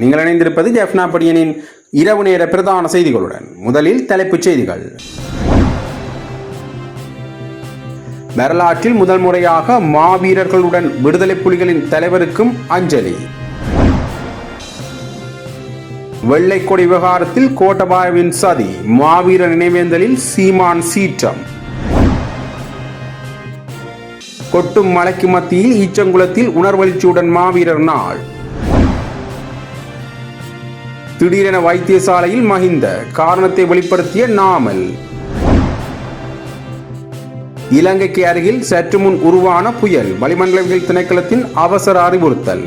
நீங்கள் இணைந்திருப்பது ஜெஃப்னா படியனின் இரவு நேர பிரதான செய்திகளுடன். முதலில் தலைப்புச் செய்திகள். வரலாற்றில் முதல் முறையாக மாவீரர்களுடன் விடுதலை புலிகளின் தலைவருக்கும் அஞ்சலி. வெள்ளைக்கொடி விவகாரத்தில் கோட்டபாயவின் சதி மாவீர நினைவேந்தலில் சீமான் சீற்றம். கொட்டும் மலைக்கு மத்தியில் ஈச்சங்குளத்தில் உணர்வெழுச்சியுடன் மாவீரர் நாள். திடீரென வைத்தியசாலையில் மகிந்த. காரணத்தை வெளிப்படுத்திய நாமல். இலங்கைக்கு அருகில் சற்று முன் உருவான புயல் வளிமண்டலவியல் திணைக்களத்தின் அவசர அறிவுறுத்தல்.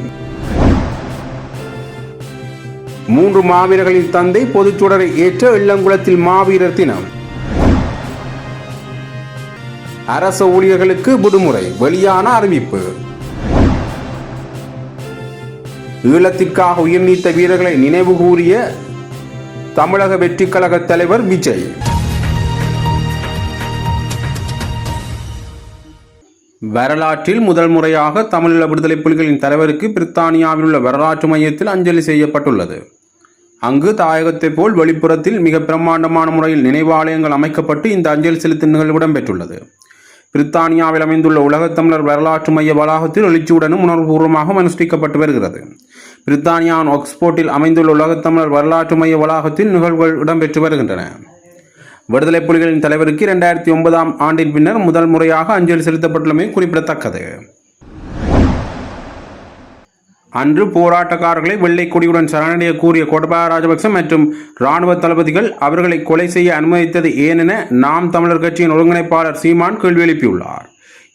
மூன்று மாவீரர்களின் தந்தை பொதுச்சுடரை ஏற்ற இளங்குளத்தில் மாவீரர் தினம். அரச ஊழியர்களுக்கு விடுமுறை வெளியான அறிவிப்பு. ஈழத்திற்காக உயிர் நீத்த வீரர்களை நினைவு கூறிய தமிழக வெற்றிக் கழக தலைவர் விஜய். வரலாற்றில் முதல் முறையாக தமிழீழ விடுதலை புலிகளின் தலைவருக்கு பிரித்தானியாவில் உள்ள வரலாற்று மையத்தில் அஞ்சலி செய்யப்பட்டுள்ளது. அங்கு தாயகத்தைப் போல் வெளிப்புறத்தில் மிக பிரம்மாண்டமான முறையில் நினைவாலயங்கள் அமைக்கப்பட்டு இந்த அஞ்சலி செலுத்தும் நிகழ்வு இடம்பெற்றுள்ளது. பிரித்தானியாவில் அமைந்துள்ள உலகத் தமிழர் வரலாற்று மைய வளாகத்தில் எழுச்சியுடனும் உணர்வுபூர்வமாக அனுஷ்டிக்கப்பட்டு வருகிறது. பிரித்தானியாவின் ஆக்ஸ்போர்ட்டில் அமைந்துள்ள உலகத் தமிழர் வரலாற்று மைய வளாகத்தில் நிகழ்வுகள் இடம்பெற்று வருகின்றன. விடுதலை புலிகளின் தலைவருக்கு இரண்டாயிரத்தி ஒன்பதாம் ஆண்டின் பின்னர் முதல் முறையாக அஞ்சலி செலுத்தப்பட்டுள்ளமை குறிப்பிடத்தக்கது. அன்று போராட்டக்காரர்களை வெள்ளை கொடியுடன் சரணடைய கூறிய கோட்டபாய ராஜபக்ச மற்றும் இராணுவ தளபதிகள் அவர்களை கொலை செய்ய அனுமதித்தது ஏனென நாம் தமிழர் கட்சியின் ஒருங்கிணைப்பாளர் சீமான் கேள்வி எழுப்பியுள்ளார்.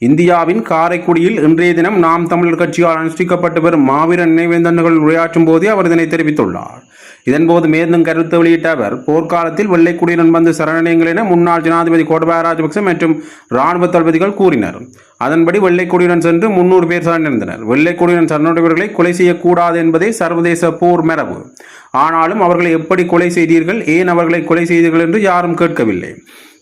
இந்தியாவின் காரைக்குடியில் இன்றைய தினம் நாம் தமிழர் கட்சியால் அனுஷ்டிக்கப்பட்டு வரும் மாவீர நினைவேந்தன்கள் உரையாற்றும் போதே அவர் இதனை தெரிவித்துள்ளார். இதன்போது மேலும் கருத்து வெளியிட்ட அவர் போர்க்காலத்தில் வெள்ளைக்குடியுடன் வந்து சரணடையுங்கள் என முன்னாள் ஜனாதிபதி கோட்டபாய ராஜபக்ச மற்றும் இராணுவ தளபதிகள் கூறினர். அதன்படி வெள்ளைக்குடியுடன் சென்று முன்னூறு பேர் சரணடைந்தனர். வெள்ளைக்குடியுடன் சரணடைவர்களை கொலை செய்யக்கூடாது என்பதே சர்வதேச போர் மரபு. ஆனாலும் அவர்களை எப்படி கொலை செய்தீர்கள்? ஏன் அவர்களை கொலை செய்தீர்கள் என்று யாரும் கேட்கவில்லை.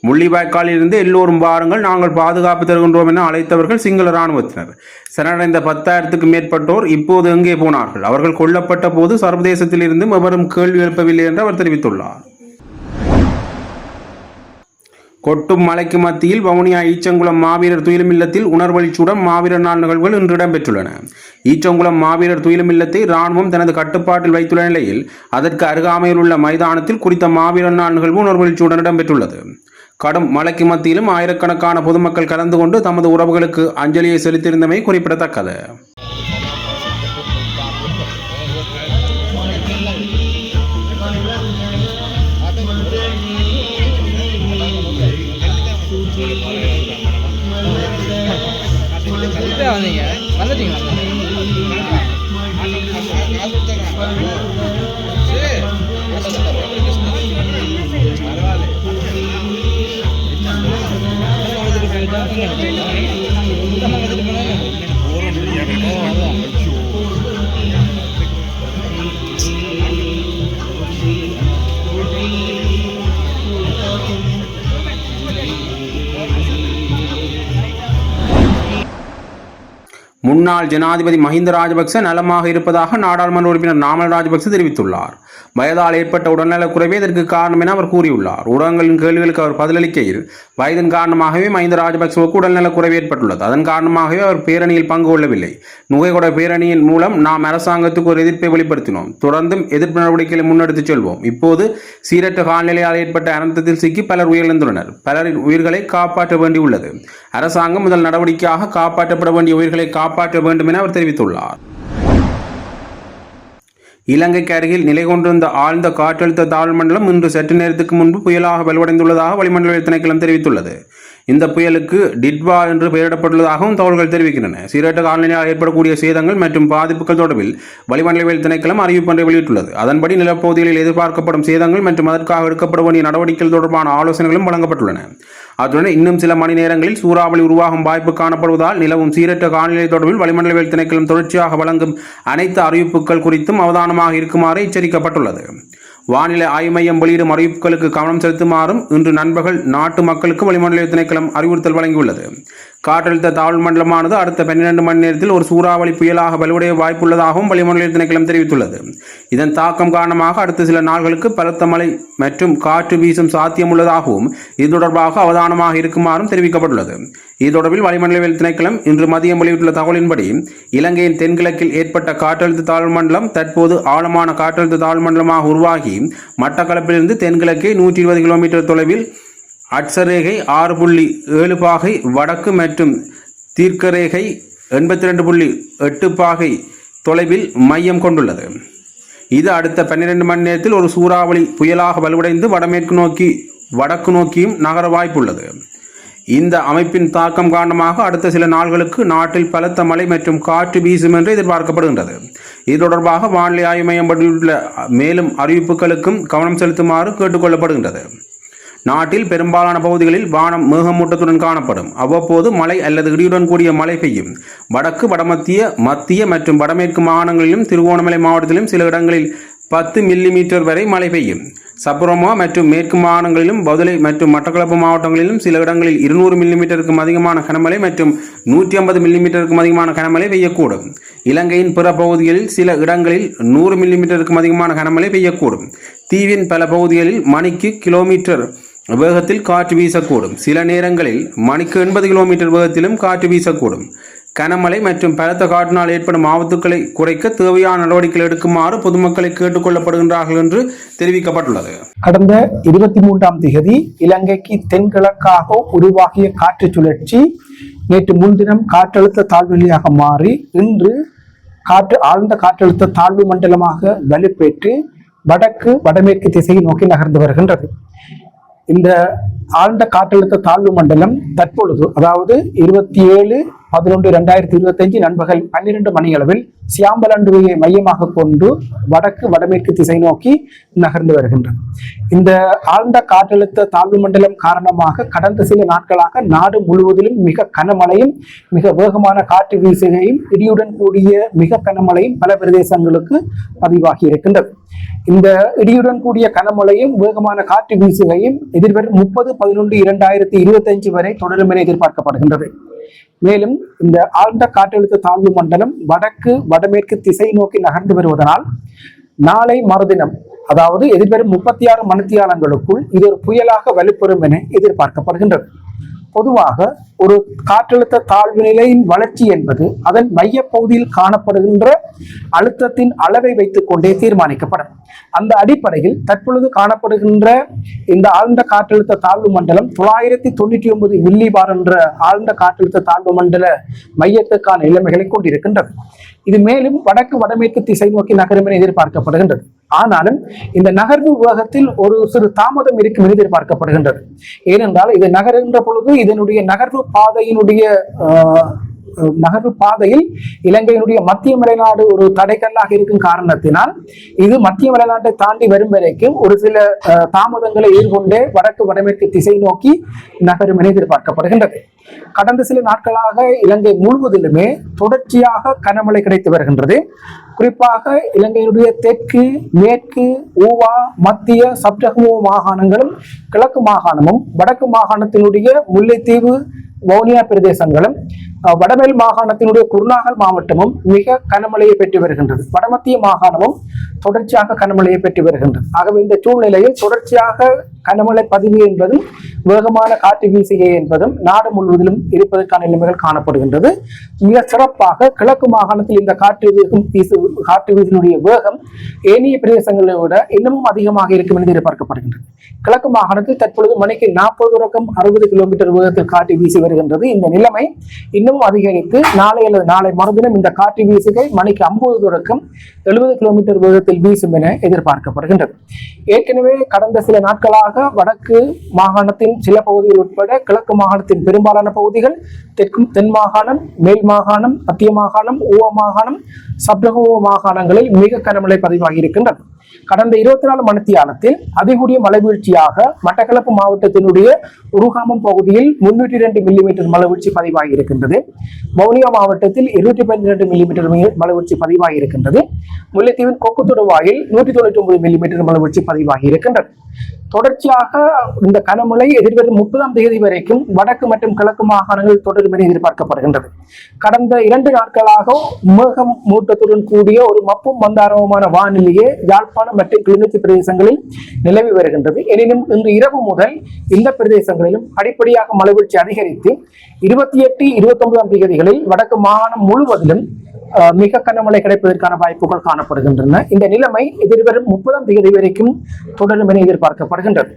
முள்ளிவாய்க்காலில் இருந்து எல்லோரும் வாருங்கள். நாங்கள் பாதுகாப்பு தருகின்றோம் என அழைத்தவர்கள் சிங்கள இராணுவத்தினர். சரணடைந்த பத்தாயிரத்துக்கும் மேற்பட்டோர் இப்போது எங்கே போனார்கள்? அவர்கள் கொல்லப்பட்ட போது சர்வதேசத்தில் இருந்தும் எவரும் கேள்வி எழுப்பவில்லை என்று அவர் தெரிவித்துள்ளார். கொட்டும் மலைக்கு மத்தியில் வவுனியா ஈச்சங்குளம் மாவீரர் துயிலுமில்லத்தில் உணர்வழிச்சுடன் மாவீரர் நாள் நிகழ்வுகள் இன்று இடம்பெற்றுள்ளன. ஈச்சங்குளம் மாவீரர் துயிலுமில்லத்தை இராணுவம் தனது கட்டுப்பாட்டில் வைத்துள்ள நிலையில் அதற்கு அருகாமையில் உள்ள மைதானத்தில் குறித்த மாவீரர் நாள் நிகழ்வு உணர்வழிச்சுடன் இடம்பெற்றுள்ளது. கடும் மழைக்கு மத்தியிலும் ஆயிரக்கணக்கான பொதுமக்கள் கலந்து கொண்டு தமது உறவுகளுக்கு அஞ்சலியை செலுத்தியிருந்தமை குறிப்பிடத்தக்கது. வந்தீங்க முன்னாள் ஜனாதிபதி மஹிந்த ராஜபக்ச நலமாக இருப்பதாக நாடாளுமன்ற உறுப்பினர் நாமல் ராஜபக்ச தெரிவித்துள்ளார். வயதால் ஏற்பட்ட உடல்நலக் குறைவே இதற்கு காரணம் என அவர் கூறியுள்ளார். ஊடகங்களின் கேள்விகளுக்கு அவர் பதிலளிக்கையில் வயதின் காரணமாகவே மஹிந்த ராஜபக்சவுக்கு உடல்நலக் குறைவு ஏற்பட்டுள்ளது. அதன் காரணமாகவே அவர் பேரணியில் பங்கு கொள்ளவில்லை. நுகைகொட பேரணியின் மூலம் நாம் அரசாங்கத்துக்கு ஒரு எதிர்ப்பை வெளிப்படுத்தினோம். தொடர்ந்தும் எதிர்ப்பு நடவடிக்கைகளை முன்னெடுத்துச் செல்வோம். இப்போது சீரற்ற காலநிலையால் ஏற்பட்ட அனந்தத்தில் சிக்கி பலர் உயிரிழந்துள்ளனர். பலரின் உயிர்களை காப்பாற்ற வேண்டியுள்ளது. அரசாங்கம் முதல் நடவடிக்கையாக காப்பாற்றப்பட வேண்டிய உயிர்களை காப்பாற்ற வேண்டும் என அவர் தெரிவித்துள்ளார். இலங்கைக்கு அருகில் நிலை கொண்டிருந்த ஆழ்ந்த காற்றழுத்த தாழ்வு மண்டலம் இன்று சற்று நேரத்துக்கு முன்பு புயலாக வலுவடைந்துள்ளதாக வளிமண்டல திணைக்களம் தெரிவித்துள்ளது. இந்த புயலுக்கு டிட்வா என்று பெயரிடப்பட்டுள்ளதாகவும் தகவல்கள் தெரிவிக்கின்றன. சீரட்ட காலநிலையால் ஏற்படக்கூடிய சேதங்கள் மற்றும் பாதிப்புகள் தொடர்பில் வளிமண்டலவியல் திணைக்களம் அறிவிப்பு ஒன்றை வெளியிட்டுள்ளது. அதன்படி நிலப்பகுதிகளில் எதிர்பார்க்கப்படும் சேதங்கள் மற்றும் அதற்காக எடுக்கப்பட வேண்டிய நடவடிக்கைகள் தொடர்பான ஆலோசனைகளும் வழங்கப்பட்டுள்ளன. அத்துடன் இன்னும் சில மணி நேரங்களில் சூறாவளி உருவாகும் வாய்ப்பு காணப்படுவதால் நிலவும் சீரற்ற காலநிலை தொடர்பில் வளிமண்டலவியல் திணைக்களம் தொடர்ச்சியாக வழங்கும் அனைத்து அறிவிப்புகள் குறித்தும் அவதானமாக இருக்குமாறு எச்சரிக்கப்பட்டுள்ளது. வானிலை ஆய்வு மையம் வெளியிடும் அறிவிப்புகளுக்கு கவனம் செலுத்துமாறும் இன்று நண்பர்கள் நாட்டு மக்களுக்கு வளிமண்டல திணைக்களம் அறிவுறுத்தல் வழங்கியுள்ளது. காற்றழுத்த தாழ்வு மண்டலமானது அடுத்த பன்னிரண்டு மணி நேரத்தில் ஒரு சூறாவளி புயலாக வலுவடைய வாய்ப்புள்ளதாகவும் வளிமண்டல திணைக்களம் தெரிவித்துள்ளது. இதன் தாக்கம் காரணமாக அடுத்த சில நாள்களுக்கு பலத்த மழை மற்றும் காற்று வீசும் சாத்தியம் உள்ளதாகவும் இது தொடர்பாக அவதானமாக இருக்குமாறும் தெரிவிக்கப்பட்டுள்ளது. இது தொடர்பில் வளிமண்டலவியல் திணைக்களம் இன்று மதியம் வெளியிட்டுள்ள தகவலின்படி இலங்கையின் தென்கிழக்கில் ஏற்பட்ட காற்றழுத்த தாழ்வு மண்டலம் தற்போது ஆழமான காற்றழுத்த தாழ்வு மண்டலமாக உருவாகி மட்டக்களப்பிலிருந்து தென்கிழக்கே நூற்றி இருபது கிலோமீட்டர் தொலைவில் அட்சரேகை ஆறு புள்ளி ஏழு பாகை வடக்கு மற்றும் தீர்க்கரேகை எண்பத்தி ரெண்டு புள்ளி எட்டு பாகை தொலைவில் மையம் கொண்டுள்ளது. இது அடுத்த பன்னிரண்டு மணி நேரத்தில் ஒரு சூறாவளி புயலாக வலுவடைந்து வடமேற்கு நோக்கி வடக்கு நோக்கியும் நகர வாய்ப்புள்ளது. இந்த அமைப்பின் தாக்கம் காரணமாக அடுத்த சில நாள்களுக்கு நாட்டில் பலத்த மழை மற்றும் காற்று வீசும் என்று எதிர்பார்க்கப்படுகின்றது. இது தொடர்பாக வானிலை ஆய்வு மையம் வெளியிட்டுள்ள மேலும் அறிவிப்புகளுக்கும் கவனம் செலுத்துமாறு கேட்டுக்கொள்ளப்படுகின்றது நாட்டில் பெரும்பாலான பகுதிகளில் வானம் மேகமூட்டத்துடன் காணப்படும். அவ்வப்போது மழை அல்லது இடியுடன் கூடிய மழை பெய்யும். வடக்கு வடமத்திய மத்திய மற்றும் வடமேற்கு மாகாணங்களிலும் திருகோணமலை மாவட்டத்திலும் சில இடங்களில் பத்து மில்லிமீட்டர் வரை மழை பெய்யும். சப்ரோமா மற்றும் மேற்கு மாகாணங்களிலும் பதுளை மற்றும் மட்டக்களப்பு மாவட்டங்களிலும் சில இடங்களில் இருநூறு மில்லிமீட்டருக்கும் அதிகமான கனமழை மற்றும் நூற்றி ஐம்பது மில்லிமீட்டருக்கும் அதிகமான கனமழை பெய்யக்கூடும். இலங்கையின் பிற பகுதிகளில் சில இடங்களில் நூறு மில்லிமீட்டருக்கும் அதிகமான கனமழை பெய்யக்கூடும். தீவின் பல பகுதிகளில் மணிக்கு கிலோமீட்டர் வேகத்தில் காற்று வீசக்கூடும். சில நேரங்களில் மணிக்கு எண்பது கிலோமீட்டர் வேகத்திலும் காற்று வீசக்கூடும். கனமழை மற்றும் பலத்த காற்றினால் ஏற்படும் ஆபத்துக்களை குறைக்க தேவையான நடவடிக்கைகள் எடுக்குமாறு பொதுமக்களை கேட்டுக்கொள்ளப்படுகின்றார்கள் என்று தெரிவிக்கப்பட்டுள்ளது. கடந்த இருபத்தி மூன்றாம் தேதி இலங்கைக்கு தென்கிழக்காக உருவாகிய காற்று சுழற்சி நேற்று முன்தினம் காற்றழுத்த தாழ்வெளியாக மாறி இன்று காற்று ஆழ்ந்த காற்றழுத்த தாழ்வு மண்டலமாக வலுப்பேற்று வடக்கு வடமேற்கு திசையை நோக்கி நகர்ந்து வருகின்றது. இந்த ஆழ்ந்த காற்றழுத்த தாழ்வு மண்டலம் தற்பொழுது அதாவது இருபத்தி ஏழு பதினொன்று இரண்டாயிரத்தி இருபத்தஞ்சு நண்பகல் பன்னிரண்டு மணியளவில் சியாம்பலண்டுவையை மையமாக கொண்டு வடக்கு வடமேற்கு திசை நோக்கி நகர்ந்து வருகின்றது. இந்த ஆழ்ந்த காற்றழுத்த தாழ்வு மண்டலம் காரணமாக கடந்த சில நாட்களாக நாடு முழுவதிலும் மிக கனமழையும் மிக வேகமான காற்று வீசுகையும் இடியுடன் கூடிய மிக கனமழையும் பல பிரதேசங்களுக்கு பதிவாகி இருக்கின்றது. இந்த இடியுடன் கூடிய கனமழையும் வேகமான காற்று வீசுகையும் எதிர்வரும் முப்பது பதினொன்று இரண்டாயிரத்தி இருபத்தி அஞ்சு வரை தொடரும் என எதிர்பார்க்கப்படுகின்றது. மேலும் இந்த ஆழ்ந்த காற்றழுத்த தாழ்வு மண்டலம் வடக்கு வடமேற்கு திசை நோக்கி நகர்ந்து வருவதனால் நாளை மறுதினம் அதாவது எதிர்வரும் முப்பத்தி ஆறு மணித்தியாலங்களுக்குள் இது ஒரு புயலாக வலுப்பெறும் என எதிர்பார்க்கப்படுகின்றது. பொதுவாக ஒரு காற்றழுத்த தாழ்வு நிலையின் வளர்ச்சி என்பது அதன் மையப்பகுதியில் காணப்படுகின்ற அழுத்தத்தின் அளவை வைத்துக் கொண்டே தீர்மானிக்கப்படும். அந்த அடிப்படையில் தற்பொழுது காணப்படுகின்ற இந்த ஆழ்ந்த காற்றழுத்த தாழ்வு மண்டலம் தொள்ளாயிரத்தி தொண்ணூற்றி ஒன்பது மில்லி பார் என்ற ஆழ்ந்த காற்றழுத்த தாழ்வு மண்டல மையத்துக்கான நிலைமைகளை கொண்டிருக்கின்றது. இது மேலும் வடக்கு வடமேற்கு திசை நோக்கி நகரும் என எதிர்பார்க்கப்படுகின்றது. ஆனாலும் இந்த நகர்வு விவகத்தில் ஒரு சிறு தாமதம் இருக்கும் என எதிர்பார்க்கப்படுகின்றது. ஏனென்றால் இது நகர்கின்ற பொழுது இதனுடைய நகர்வு பாதையினுடைய நகர்வு பாதையில் இலங்கையினுடைய மத்திய மலைநாடு ஒரு தடைக்கல்லாக இருக்கும் காரணத்தினால் இது மத்திய மலைநாட்டை தாண்டி வரும் வரைக்கும் ஒரு சில தாமதங்களை எதிர்கொண்டே வடக்கு வடமேற்கு திசை நோக்கி நகரும் என எதிர்பார்க்கப்படுகின்றது. கடந்த சில நாட்களாக இலங்கை முழுவதிலுமே தொடர்ச்சியாக கனமழை கிடைத்து வருகின்றது. குறிப்பாக இலங்கையினுடைய தெற்கு மேற்கு ஊவா மத்திய சப்ரகமு மாகாணங்களும் கிழக்கு மாகாணமும் வடக்கு மாகாணத்தினுடைய முல்லைத்தீவு வவுனியா பிரதேசங்களும் வடமேல் மாகாணத்தினுடைய குருநாகல் மாவட்டமும் மிக கனமழையை பெற்று வருகின்றது. வடமத்திய மாகாணமும் தொடர்ச்சியாக கனமழையை பெற்று வருகின்றது. ஆகவே இந்த சூழ்நிலையில் தொடர்ச்சியாக கனமழை பதிவு என்பதும் வேகமான காற்று வீசுகை என்பதும் நாடு முழுவதிலும் இருப்பதற்கான நிலைமைகள் காணப்படுகின்றது. மிக சிறப்பாக கிழக்கு மாகாணத்தில் இந்த காற்று வீசும் வீசு காற்று வீசினுடைய வேகம் ஏனைய பிரதேசங்களை விட இன்னமும் அதிகமாக இருக்கும் என்று எதிர்பார்க்கப்படுகின்றது. கிழக்கு மாகாணத்தில் தற்பொழுது மணிக்கு நாற்பது தொடக்கம் அறுபது கிலோமீட்டர் வேகத்தில் காற்று வீசி வருகின்றது இந்த நிலைமை இன்னமும் அதிகரித்து நாளை அல்லது நாளை மறுதினம் இந்த காற்று வீசுகை மணிக்கு ஐம்பது தொடக்கம் எழுபது கிலோமீட்டர் வேகத்தில் வீசும் என எதிர்பார்க்கப்படுகின்றது. ஏற்கனவே கடந்த சில நாட்களாக வடக்கு மாகாணத்தின் சில பகுதிகள் உட்பட கிழக்கு மாகாணத்தின் பெரும்பாலான பகுதிகள் தெற்கு தென் மாகாணம் மேல் மாகாணம் மத்திய மாகாணம் ஊவ மாகாணம் சப்ரகோவ மாகாணங்களில் மிக கனமழை பதிவாகி இருக்கின்றது கடந்த இருபத்தி நாலு மணித்தியாலத்தில் அதிகூடிய மழை வீழ்ச்சியாக மட்டக்களப்பு மாவட்டத்தினுடைய உருகாமம் பகுதியில் முன்னூற்றி இரண்டு மில்லிமீட்டர் மழைவீழ்ச்சி பதிவாகி இருக்கின்றது. வவுனியா மாவட்டத்தில் இருநூற்றி பன்னிரண்டு மில்லிமீட்டர் மழைவீழ்ச்சி பதிவாகி இருக்கின்றது. முல்லைத்தீவின் கொக்கு தொடுவாயில் நூற்றி தொண்ணூற்றி ஒன்பது மில்லிமீட்டர் மழைவீழ்ச்சி பதிவாகி இருக்கின்றது. தொடர்ச்சியாக இந்த கனமழை எதிர்வரும் முப்பதாம் தேதி வரைக்கும் வடக்கு மற்றும் கிழக்கு மாகாணங்கள் தொடரும் என எதிர்பார்க்கப்படுகின்றது. கடந்த இரண்டு நாட்களாக மேகம் மூட்டத்துடன் கூடிய ஒரு மப்பும் மந்தாரமுமான வானிலையே யாழ்ப்பாணம் மற்றும் கிளிநொச்சி பிரதேசங்களில் நிலவி வருகின்றது. எனினும் இன்று இரவு முதல் இந்த பிரதேசங்களிலும் அடிப்படையாக மழைவீழ்ச்சி அதிகரித்து இருபத்தி எட்டு இருபத்தி ஒன்பதாம் தேதிகளில் வடக்கு மாகாணம் முழுவதிலும் மிக கனமழை கிடைப்பதற்கான வாய்ப்புகள் காணப்படுகின்றன. இந்த நிலைமை எதிர்வரும் முப்பதாம் தேதி வரைக்கும் தொடரும் என எதிர்பார்க்கப்படுகின்றது.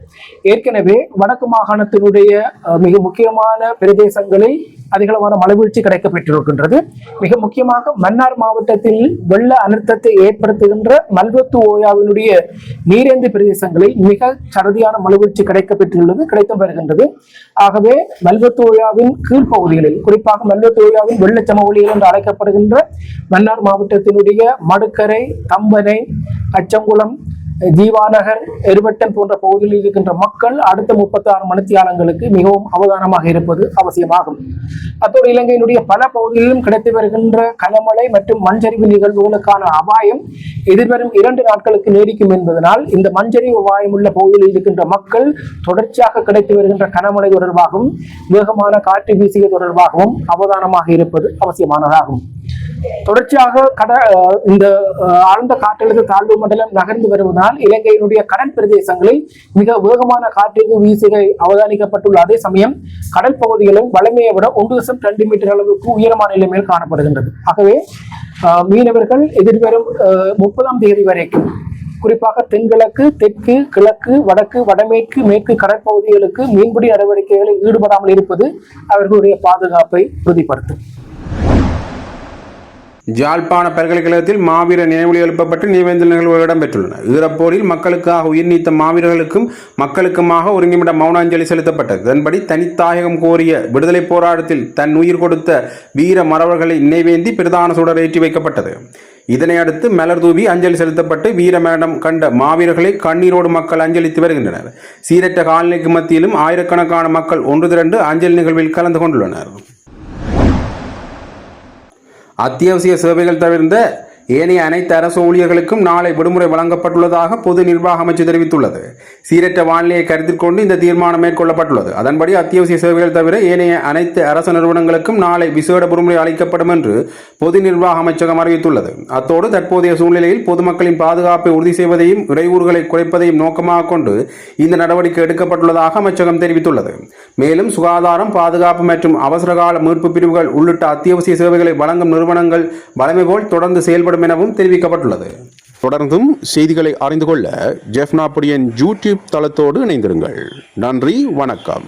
ஏற்கனவே வடக்கு மாகாணத்தினுடைய அஹ், மிக முக்கியமான பிரதேசங்களில் அதிகளவான மலைவீழ்ச்சி கிடைக்கப்பெற்றிருக்கின்றது. மிக முக்கியமாக மன்னார் மாவட்டத்தில் வெள்ள அனர்த்தத்தை ஏற்படுத்துகின்ற மல்வத்து ஓயாவினுடைய நீரேந்து பிரதேசங்களில் மிக சரதியான மலைவீழ்ச்சி கிடைக்கப்பெற்றுள்ளது கிடைத்து வருகின்றது. ஆகவே மல்வத்து ஓயாவின் கீழ்ப்பகுதிகளில் குறிப்பாக மல்வத்து ஓயாவின் வெள்ளச்சமவெளிகள் என்று அழைக்கப்படுகின்ற மன்னார் மாவட்டத்தினுடைய மடுக்கரை தம்பனை அச்சங்குளம் ஜீவாநகர் எருவட்டன் போன்ற பகுதிகளில் இருக்கின்ற மக்கள் அடுத்த முப்பத்தி ஆறு மணித்தியாலங்களுக்கு மிகவும் அவதானமாக இருப்பது அவசியமாகும். அத்தோடு இலங்கையினுடைய பல பகுதிகளிலும் கிடைத்து வருகின்ற கனமழை மற்றும் மண்சரிவு நிகழ்வுகளுக்கான அபாயம் எதிர்வரும் இரண்டு நாட்களுக்கு நீடிக்கும் என்பதனால் இந்த மண்சரிவு அபாயம் உள்ள பகுதிகளில் இருக்கின்ற மக்கள் தொடர்ச்சியாக கிடைத்து வருகின்ற கனமழை தொடர்பாகவும் வேகமான காற்று வீசிய தொடர்பாகவும் அவதானமாக இருப்பது அவசியமானதாகும். தொடர்ச்சியாக கட அஹ் இந்த ஆழ்ந்த காற்றழுத்த தாழ்வு மண்டலம் நகர்ந்து வருவதால் இலங்கையினுடைய கடல் பிரதேசங்களில் மிக வேகமான காற்றிற்கு வீசுகை அவதானிக்கப்பட்டுள்ள அதே சமயம் கடல் பகுதிகளும் வலிமையை விட ஒன்று தசம் ரெண்டு மீட்டர் அளவுக்கு உயரமான நிலைமையில் காணப்படுகின்றது. ஆகவே மீனவர்கள் எதிர்வரும் முப்பதாம் தேதி வரைக்கும் குறிப்பாக தென்கிழக்கு தெற்கு கிழக்கு வடக்கு வடமேற்கு மேற்கு கடற்பகுதிகளுக்கு மீன்பிடி நடவடிக்கைகளில் ஈடுபடாமல் இருப்பது அவர்களுடைய பாதுகாப்பை உறுதிப்படுத்தும். ஜாழ்ப்பாண பல்கலைக்கழகத்தில் மாவீர நினைவுகள் எழுப்பப்பட்டு நினைவேந்தல் நிகழ்வுகள் இடம்பெற்றுள்ளன. ஈரப்போரில் மக்களுக்காக உயிர் நீத்த மாவீரர்களுக்கும் மக்களுக்குமாக ஒருங்கிமிட மௌனாஞ்சலி செலுத்தப்பட்டது. இதன்படி தனித்தாயகம் கோரிய விடுதலை போராட்டத்தில் தன் உயிர் கொடுத்த வீர மறவர்களை நினைவேந்தி பிரதான சுடர் ஏற்றி வைக்கப்பட்டது. இதனை அடுத்து மலர் தூவி அஞ்சலி செலுத்தப்பட்டு வீர கண்ட மாவீரர்களை கண்ணீரோடு மக்கள் அஞ்சலித்து வருகின்றனர். சீரற்ற காலநிலைக்கு மத்தியிலும் ஆயிரக்கணக்கான மக்கள் ஒன்று திரண்டு அஞ்சலி நிகழ்வில் கலந்து கொண்டுள்ளனர். அத்தியாவசிய சேவைகள் தவிர்ந்த ஏனைய அனைத்து அரசு ஊழியர்களுக்கும் நாளை விடுமுறை வழங்கப்பட்டுள்ளதாக பொது நிர்வாக அமைச்சு தெரிவித்துள்ளது. சீரற்ற வானிலையை கருத்தில் கொண்டு இந்த தீர்மானம் மேற்கொள்ளப்பட்டுள்ளது. அதன்படி அத்தியாவசிய சேவைகள் தவிர ஏனைய அனைத்து அரசு நிறுவனங்களுக்கும் நாளை விசேட விடுமுறை அளிக்கப்படும் என்று பொது நிர்வாக அமைச்சகம் அறிவித்துள்ளது. அத்தோடு தற்போதைய சூழ்நிலையில் பொதுமக்களின் பாதுகாப்பை உறுதி செய்வதையும் இடையூறுகளை குறைப்பதையும் நோக்கமாக கொண்டு இந்த நடவடிக்கை எடுக்கப்பட்டுள்ளதாக அமைச்சகம் தெரிவித்துள்ளது. மேலும் சுகாதாரம் பாதுகாப்பு மற்றும் அவசரகால மீட்பு பிரிவுகள் உள்ளிட்ட அத்தியாவசிய சேவைகளை வழங்கும் நிறுவனங்கள் வளமை போல் தொடர்ந்து செயல்படும் எனவும் தெரிவிக்கப்பட்டுள்ளது. தொடர்ந்தும் செய்திகளை அறிந்து கொள்ள ஜெஃப்னாபுடியன் யூடியூப் தளத்தோடு இணைந்திருங்கள். நன்றி வணக்கம்.